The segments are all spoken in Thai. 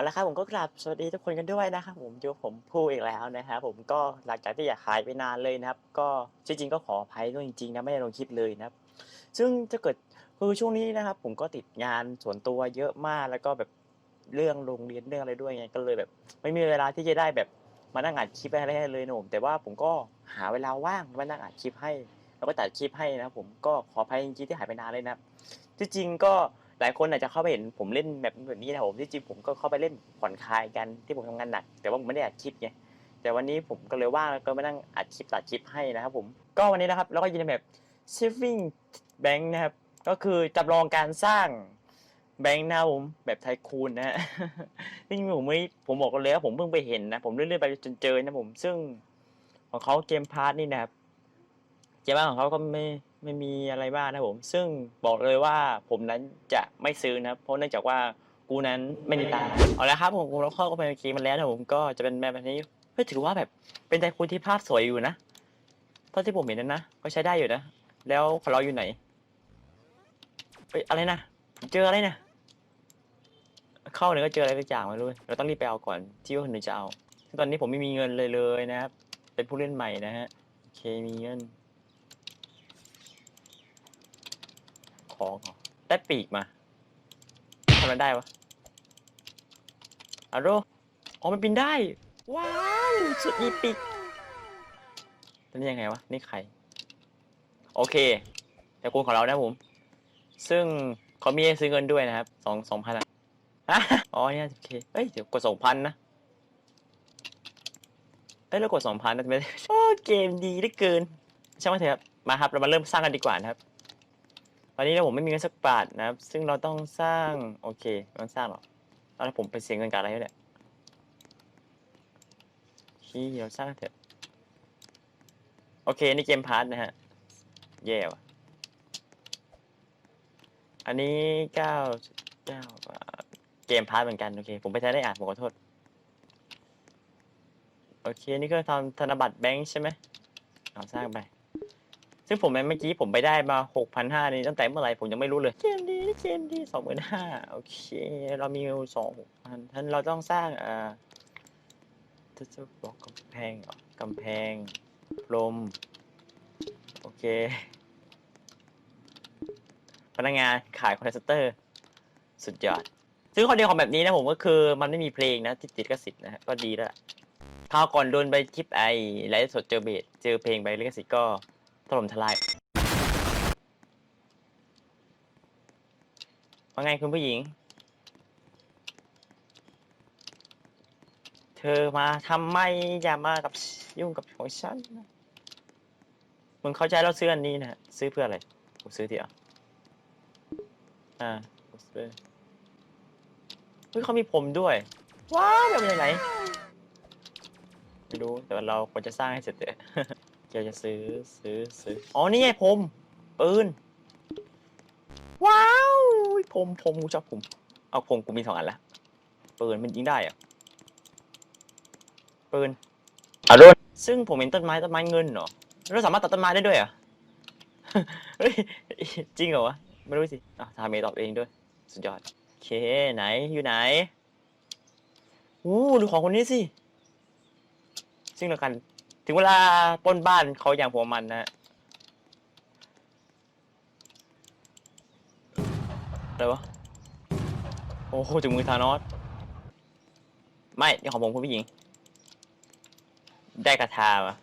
เอาละครับผมก็กราบสวัสดีทุกคนกันด้วยนะครับผมอยู่กับผมพูดอีกแล้วนะครับผมก็หลังจากที่อยากหายไปนานเลยนะครับ ก็จริงๆก็ขออภัยด้วยจริงๆนะไม่ได้ลงคลิปเลยนะครับ ซึ่งถ้าเกิดคือช่วงนี้นะครับ ผมก็ติดงานส่วนตัวเยอะมากแล้วก็แบบเรื่องโรงเรียนเรื่องอะไรด้วยไงก็เลยแบบ ไม่มีเวลาที่จะได้แบบมานั่งอัดคลิปอะไรให้เลยนะผมแต่ว่าผมก็หาเวลาว่างมานั่งอัดคลิปให้ แล้วก็ตัดคลิปให้นะผมก็ขออภัยจริงๆที่หายไปนานเลยนะครับที่จริงก็ หลายคนอาจจะเข้าไปเห็นผมเล่นแบบแบบนี้นะผมที่จริงผมก็เข้าไปเล่นผ่อนคลายกันที่ผมทำงานหนัก แต่ว่าผมไม่ได้อัดคลิปไงแต่วันนี้ผมก็เลยว่างแล้วก็มานั่งอัดคลิปตัดคลิปให้นะครับผมก็วันนี้นะครับเราก็ยินดีแบบ saving bank นะครับก็คือจำลองการสร้างแบงค์นะผมแบบไทคูนนะฮะซึ่งผมไม่ผมบอกกันเลยว่าผมเพิ่งไปเห็นนะผมเลื่อนๆไปจนเจอนะผมซึ่งของเขาเกมพาร์ทนี่นะครับเกมบ้านของเขาก็ไม่ ไม่มีอะไรบ้างนะผม ซึ่งบอกเลยว่าผมนั้นจะไม่ซื้อนะครับเพราะเนื่องจากว่ากูนั้นไม่มีตังค์เอาละครับผมผมเราเข้าไปในเกมมันแล้วนะผมก็จะเป็นแบบนี้เฮ้ยถือว่าแบบเป็นไทคูนที่ภาพสวยอยู่นะเท่าที่ผมเห็นนะนะก็ใช้ได้อยู่นะ แล้วของเราอยู่ไหนเฮ้ยอะไรนะเจออะไรนะเข้าเนี่ยก็เจออะไรสักอย่างไม่รู้เราต้องรีบไปเอาก่อนที่ว่าคนอื่นจะเอาซึ่งตอนนี้ผมไม่มีเงินเลยเลยนะครับ เป็นผู้เล่นใหม่นะฮะโอเคมีเงิน ของเหรอได้ปีกมาทำมันได้วะอะโรอ๋อมันบินได้ ว้าวสุดอีปิกนี่ยังไงวะ นี่ใคร โอเค แต่คุณของเรานะผม ซึ่งเขามีให้ซื้อเงินด้วยนะครับ สองสองพันอะฮะอ๋อเนี่ยโอเคเอ้ย เดี๋ยวกดสองพันนะเอ้ยเรากดสองพันนะไม่ได้โอ้ เกมดีเหลือเกิน ช่างมันเถอะครับ มาครับ เรามาเริ่มสร้างกันดีกว่านะครับ อนนี้เนี่ยผมไม่มีเงินสักบาทนะครับ ซึ่งเราต้องสร้างโอเคไม่ต้องสร้างหรอกตอนนี้ผมไปเสียเงินกับอะไรเนี่ยที่เราสร้างเถอะโอเคนี่เกมพาร์ทนะฮะแย่ว่ะอันนี้เก้าเก้าเกมพาร์ทเหมือนกันโอเคผมไปแท้ได้อ่านผมขอโทษโอเคนี่ก็ทำธนบัตรแบงค์ใช่ไหมเอาสร้างไป ซึ่งผมเมื่อกี้ผมไปได้มาหกพันห้านี่ตั้งแต่เมื่อไหร่ผมยังไม่รู้เลย เกมดีเกมดีสองหมื่นห้าโอเค เรามีสองหกพันท่านเราต้องสร้างอ่าจะจะบอกกำแพงกำแพงพรมโอเค พนักงานขายคอนเทนเตอร์ สุดยอด ซึ่งข้อดีของแบบนี้นะผมก็คือมันไม่มีเพลงนะที่ติดกสิทธิ์นะก็ดีแล้วล่ะคราวก่อนโดนไปคลิปไอไลฟ์สดเจอเบสเจอเพลงใบลิขสิทธิ์ก็ ถล่มทลายว่าไงคุณผู้หญิง เธอมาทำไมอย่ามากับยุ่งกับของฉันมึงเข้าใจเราซื้ออันนี้นะฮะซื้อเพื่ออะไรผมซื้อที่อะอ่าผมซื้อเฮ้ยเขามีผมด้วย ว้าวแบบไหนไม่รู้แต่ว่าเราควรจะสร้างให้เสร็จเถ อะเกียวจะซื้อซื้อซื้ออ๋อนี่ไงผม ปืน ว้าวผมผมกูชอบผมเอาผมกูมีสองอันละปืนมันยิงได้เหรอะปืนอารุณซึ่งผมเห็นต้นไม้ต้นไม้เงินเหรอเราสามารถตัดต้นไม้ได้ด้วยเหรอเฮ้ยจริงเหรอวะไม่รู้สิอะทาเมย์ตอบเองด้วย สุดยอดโอเคไหนอยู่ไหนอู้ดูของคนนี้สิซึ่งเรากัน ถึงเวลาปล้นบ้านเขาอย่างหัวมันนะอะไรวะ โอ้โหถึงมือธานอส ไม่นี่ของผมคุณผู้หญิง ได้กระทามะ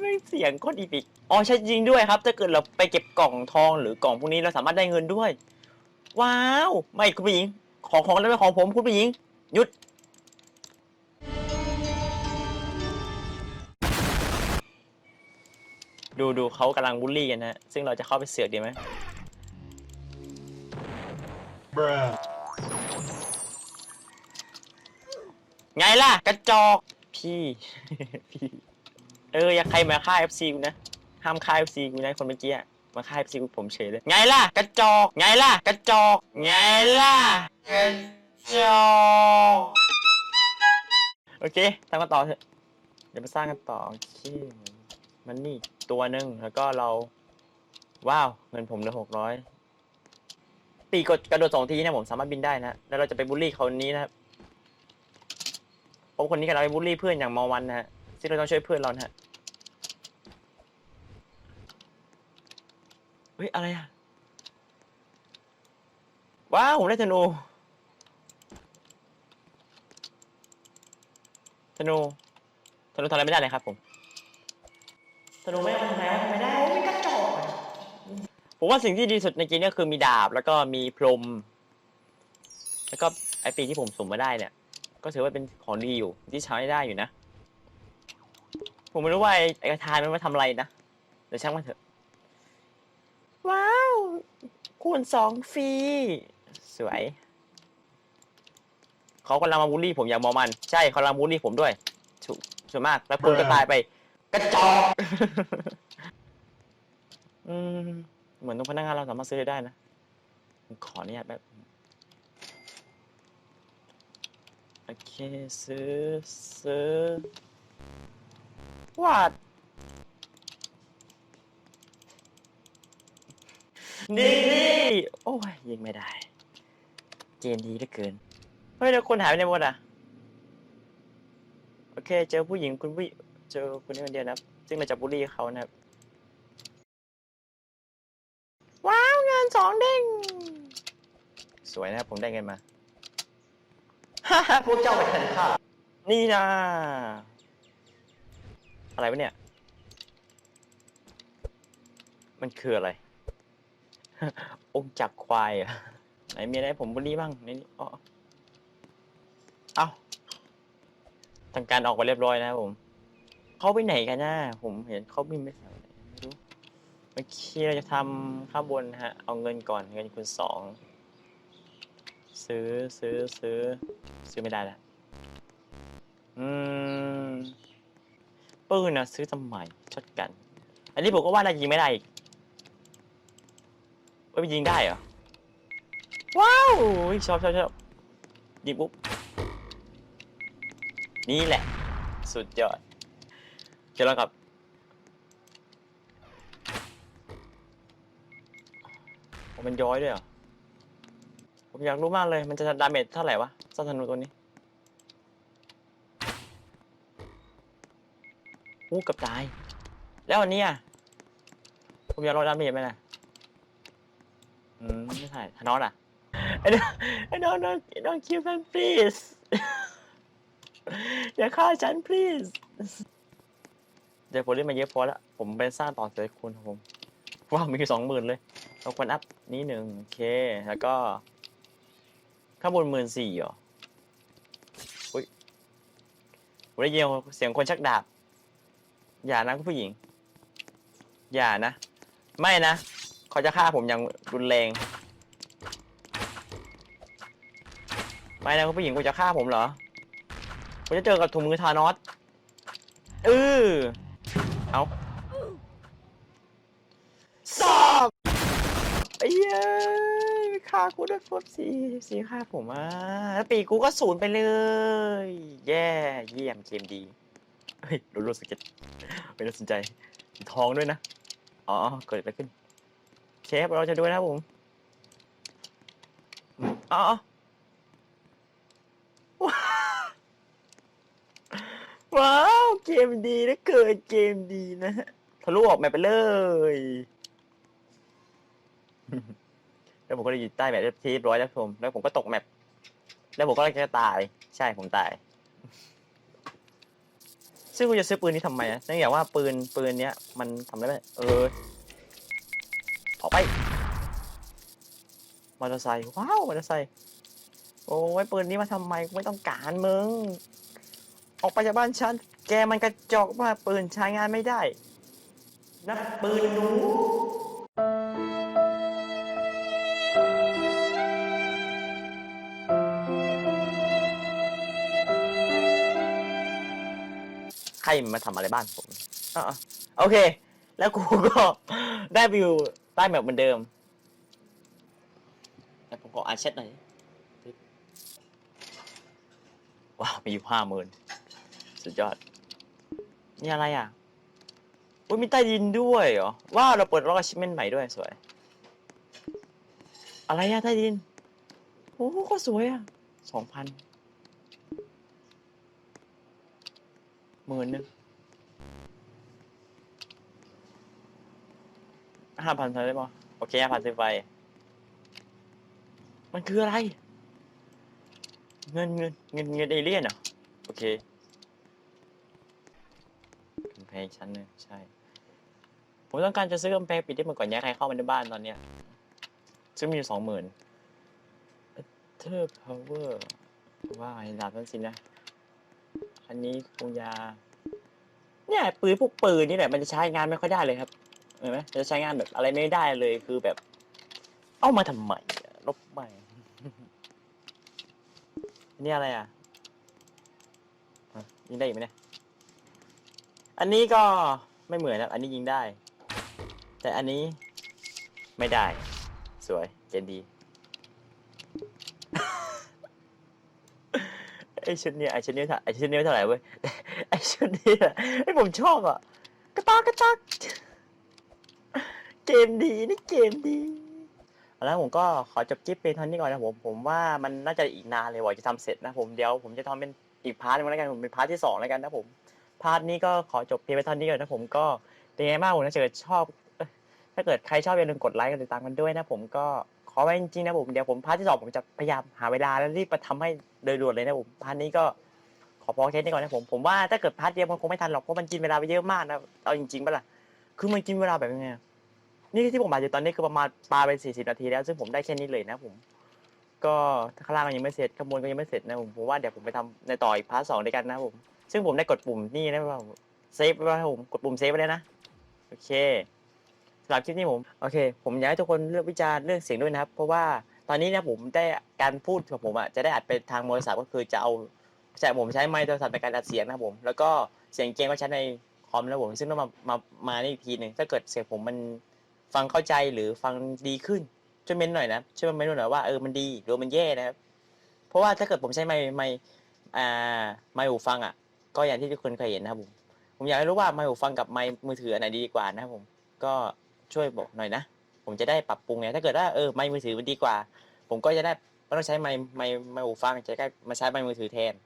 ไม่เสียงโคตรอีพิกอ๋อใช่จริงด้วยครับ ถ้าเกิดเราไปเก็บกล่องทองหรือกล่องพวกนี้เราสามารถได้เงินด้วย ว้าว ไม่คุณผู้หญิง ของของนั้นเป็นของผมคุณผู้หญิง หยุด ดูดูเขากำลังบูลลี่กันนะซึ่งเราจะเข้าไปเสือกดีไหมไงล่ะ กระจอก พี่ พี่ เออ อย่าใครมาฆ่า FC กูนะ ห้ามฆ่า FC กูนะคนเมื่อกี้อะ มาฆ่า FC กูผมเฉยเลย ไงล่ะ กระจอก ไงล่ะ กระจอก ไงล่ะ กระจอก โอเคทำกันต่อเถอะ เดี๋ยวมาสร้างกันต่อโอเคมันนี่ตัวหนึ่งแล้วก็เรา ว้าว เงินผมเหลือหกร้อยปีกดกระโดดสองทีนี่ยผมสามารถบินได้นะ แล้วเราจะไปบูลลี่เขานี้นะครับผมคนนี้กำลังไปบูลลี่เพื่อนอย่างมอวันนะฮะซึ่งเราต้องช่วยเพื่อนเรานะฮะ ฮ้ย อะไรอะ ว้าว ผมได้ธนูธนูธนูทำอะไรไม่ได้เลยครับผมธนูไม่ทำอะไรไม่ได้โอ้ยกระจอกอะผมว่าสิ่งที่ดีสุดในเกมเนี้คือมีดาบแล้วก็มีพรม แล้วก็ไอปีที่ผมสุ่มมาได้เนี่ย ก็ถือว่าเป็นของดีอยู่ที่ใช้ได้อยู่นะ ผมไม่รู้ว่าไอ้ไอ้กระทายมันมาทำอะไรนะเดี๋ยวช่างมันเถอะ ว้าว คูณสองฟรี สวย เขากำลังมาบูลลี่ผมอย่างมอมัน ใช่เขากำลังบูลลี่ผมด้วยถูกส่วนมาก แล้วคุณก็ตายไป กระจอก อืม เหมือนตรงพนักงานเราสามารถซื้อได้นะผมขออนุญาตแบบโอเค ซื้อ ซื้อวาด นี่นี่โอ้ยยิงไม่ได้ เกมดีเหลือเกิน เฮ้ยแล้วคนหายไปไหนหมดอะ โอเค เจอผู้หญิงคุณผู้เจอคนนี้คนเดียวนะครับ ซึ่งเราจะบูลลี่เขานะครับ ว้าวเงินสองเด้ง สวยนะครับผมได้เงินมา ฮ่าฮ่าพวกเจ้าไปทันข้านี่นะ อะไรวะเนี่ย มันคืออะไร องค์จักรควายอะไหนมีอะได้ผมบุรีบ้างในนี้อ๋อเอาทางการออกไปเรียบร้อยนะครับผม เขาไปไหนกันนะผมเห็นเขาบินไปแถวไหนไม่รู้เมื่อกี้เราจะทำข้างบนฮะ เอาเงินก่อนเงินคูณสอง ซื้อซื้อซื้อ ซื้อไม่ได้ล้วอืมปืนนะซื้อทำไมช็อตกัน อันนี้ผมก็ว่าน่ายิงไม่ได้อีก มันยิงได้เหรอ ว้าวอุ๊ยชอบชอบชอบยิงปุ๊บ นี่แหละ สุดยอดเจอแล้วครับผมมันย้อยด้วยเหรอ ผมอยากรู้มากเลย มันจะดาเมจเท่าไหร่วะเจ้าธนูตัวนี้อู้เกับตาย แล้วอันเนี้อะ ผมอยากลองดาเมจไหมนะ อืมไม่ใช่ธนอสอะ I don't I don't know I don't kill me please อย่าฆ่าฉัน please เดี๋ยวผมเล่นมาเยอะพอแล้ว ผมไปสร้างต่อเสร็จคุณครับผม ว้าว มีสองหมื่นเลย เราควรอัพนี้หนึ่งโอเค แล้วก็ข้างบนหมื่นสี่เหรอ อุ้ยผมได้ยินเสียงคนชักดาบ อย่านะคุณผู้หญิง อย่านะ ไม่นะ เขาจะฆ่าผมอย่างรุนแรง ไม่นะคุณผู้หญิงคุณจะฆ่าผมเหรอคุณจะเจอกับถุงมือทานอสเออเอาสอบไอ้เหี้ยฆ่ากูด้วยฟบสีสีฆ่าผมอะแล้วปีกูก็ศูนย์ไปเลย แย่เยี่ยมเกมดีเฮ้ยรู้รู้สเก็ตไม่น่าสนใจ ทองด้วยนะ อ๋อ เกิดอะไรขึ้น เชฟเราจะดูนะครับผมอ๋อว้าวเกมดีนะเกิดเกมดีนะฮะทะลุออกแมปไปเลยแล้วผมก็เลยอยู่ใต้แมปทีร้อยแล้วผมแล้วผมก็ตกแมปแล้วผมก็จะตาย ใช่ผมตาย ซึ่งกูจะซื้อปืนนี้ทำไมอะเนื่องจากว่าปืนปืนเนี้ยมันทำได้ไหมเออ ออกไปมอเตอร์ไซค์ว้าวมอเตอร์ไซค์โอ้ยปืนนี้มาทำไมไม่ต้องการมึง ออกไปจากบ้านฉัน แกมันกระจอกมากปืนใช้งานไม่ได้นักปืนหนูใครมาทำอะไรบ้านผมอะโอเค แล้วกูก็ได้วิว ต้แบบเหมือนเดิมแต่ผมขออ่านแชทหน่อยดิว้าว มีอยู่ห้าหมื่นสุดยอด นี่อะไรอะอุ้ยมีใต้ดินด้วยเหรอ ว้าว เราเปิดล็อกอาชิเมนใหม่ด้วยสวย อะไรอะใต้ดิน โอ้ก็สวยอะสองพันหมื่นหนึง ห้าพันใช่ได้ปะโอเคห้าพันซื้อไป มันคืออะไร เงินเงินเงินเงินเอเลี่ยนเหรอโอเคกำแพงชั้นหนึ่งใช่ ผมต้องการจะซื้อกำแพงปิดที่มันก่อนแยกใครเข้ามาในบ้านตอนเนี้ย ซึ่งมีอยู่สองหมื่นเทอร์พาวเวอร์ว่าไอ้ดาบนั่นสินะ อันนี้คงยา เนี่ยปืนพวกปืนนี่แหละมันจะใช้งานไม่ค่อยได้เลยครับ เห็นไหมจะใช้งานแบบอะไรไม่ได้เลยคือแบบ เอามาทำไมอะลบไป นี่อะไรอะอะยิงได้อีกไหมเนี่ย อันนี้ก็ไม่เหมือนนะอันนี้ยิงได้ แต่อันนี้ไม่ได้ สวยเจนดี ไอชุดเนี้ยไอชุดเนี้ยเท่าไอชุดเนี้ยเท่าไหร่เว้ย ไอชุดนี้อะไอผมชอบอะกระตากกระตาก เกมดีนี่เกมดีแล้วผมก็ขอจบคลิปเป็นเท่านี้ก่อนนะผมผมว่ามันน่าจะอีกนานเลยว่าจะทำเสร็จนะผมเดี๋ยวผมจะทำเป็นอีกพาร์ทหนึงแล้วกันผมเป็นพาร์ทที่สองแล้วกันนะผมพาร์ทนี้ก็ขอจบเพียงไปเท่านี้ก่อนนะผมก็เป็นไงบ้างผมถ้าเกิดชอบ ถ้าเกิดใครชอบอย่าลืมกดไลค์กดติดตามกันด้วยนะผมก็ขอไว้จริงๆนะผมเดี๋ยวผมพาร์ทที่สองผมจะพยายามหาเวลาแล้วรีบมาทำให้โดยด่วนเลยนะผมพาร์ทนี้ก็ขอพอแค่นี้ก่อนนะผมผมว่าถ้าเกิดพาร์ทเดียวมันคงไม่ทันหรอกเพราะมันกินเวลาไปเยอะมากนะเอาจริงๆปะล่ะคือมันกินเวลาแบบยังไง นี่ที่ผมบาดอยู่ตอนนี้คือประมาณปาไปสี่สิบนาทีแล้ว ซึ่งผมได้แค่นี้เลยนะผม ก็ข้างล่างก็ยังไม่เสร็จข้างบนก็ยังไม่เสร็จนะผมผมว่าเดี๋ยวผมไปทำในต่ออีกพาร์ทสองด้วยกันนะผม ซึ่งผมได้กดปุ่มนี่นะว่าเซฟไว้แล้วผมกดปุ่มเซฟไว้เลยนะโอเคสำหรับคลิปนี้ผมโอเค ผมอยากให้ทุกคนเลือกวิจารณ์เรื่องเสียงด้วยนะครับ เพราะว่าตอนนี้นะผมได้การพูดของผมอะจะได้อัดไปทางโทรศัพท์ก็คือจะเอาใช่ผมใช้ไมค์โทรศัพท์ในการอัดเสียงนะครับผม แล้วก็เสียงเกมก็ใช้ในคอมนะครับผมซึ่งต้องมามามาในอีกทีหนึ่งถ้าเกิดเสียงผมมัน ฟังเข้าใจหรือฟังดีขึ้นช่วยเมนหน่อยนะช่วยเมนหน่อยว่าเออมันดีหรือมันแย่นะครับ เพราะว่าถ้าเกิดผมใช้ไมค์ไมค์อ่าไมค์หูฟังอะ ก็อย่างที่ทุกคนเคยเห็นนะครับผมผมอยากให้รู้ว่าไมค์หูฟังกับไมค์มือถืออันไหนดีกว่านะครับผมก็ช่วยบอกหน่อยนะผมจะได้ปรับปรุงไงถ้าเกิดว่าเออไมค์มือถือมันดีกว่า ผมก็จะได้ไม่ต้องใช้ไมค์ไมค์ไมค์หูฟังจะได้มาใช้ไมค์มือถือแทน